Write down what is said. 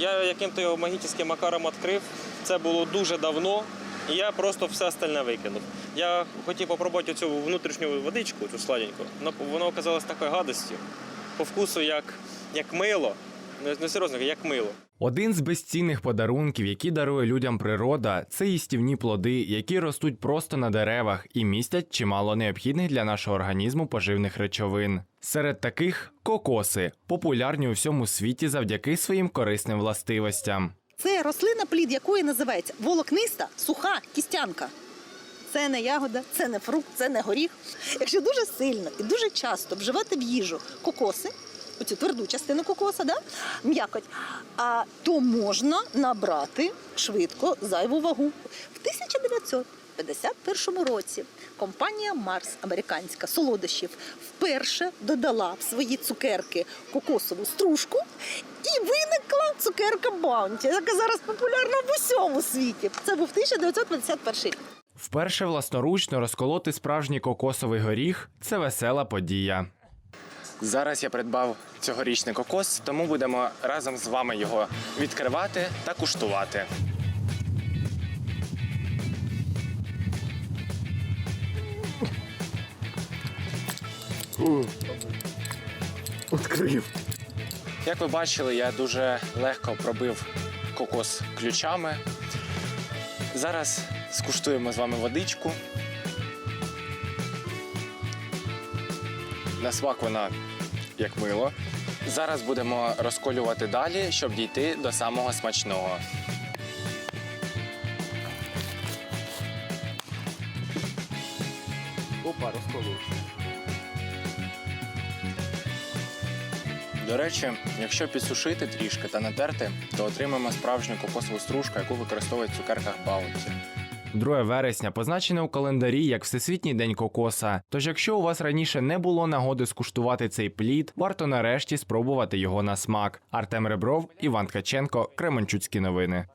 Я яким-то його магічним макаром відкрив. Це було дуже давно, і я просто все остальне викинув. Я хотів попробувати цю внутрішню водичку, цю сладеньку. но Воно оказалось такою гадостю. По вкусу, як, як мило. Не, не серйозно, як мило. Один з безцінних подарунків, які дарує людям природа, це їстівні плоди, які ростуть просто на деревах і містять чимало необхідних для нашого організму поживних речовин. Серед таких кокоси, популярні у всьому світі завдяки своїм корисним властивостям. Це рослина, плід якої називається волокниста суха кістянка. Це не ягода, це не фрукт, це не горіх. Якщо дуже сильно і дуже часто вживати в їжу кокоси, оцю тверду частину кокоса, да? м'якоть, а, то можна набрати швидко зайву вагу. В 1951 році компанія Марс, американська солодощів, вперше додала в свої цукерки кокосову стружку і виникла цукерка Баунті, яка зараз популярна в усьому світі. Це був 1951 рік. Вперше власноручно розколоти справжній кокосовий горіх це весела подія. Зараз я придбав цьогорічний кокос, тому будемо разом з вами його відкривати та куштувати. Відкрив. Як ви бачили, я дуже легко пробив кокос ключами. Зараз скуштуємо з вами водичку. На смак вона як мило. Зараз будемо розколювати далі, щоб дійти до самого смачного. Опа, розколився. До речі, якщо підсушити трішки та натерти, то отримаємо справжню кокосову стружку, яку використовують в цукерках Баунті. 2 вересня позначене у календарі як Всесвітній день кокоса. Тож, якщо у вас раніше не було нагоди скуштувати цей плід, варто нарешті спробувати його на смак. Артем Ребров, Іван Ткаченко, Кременчуцькі новини.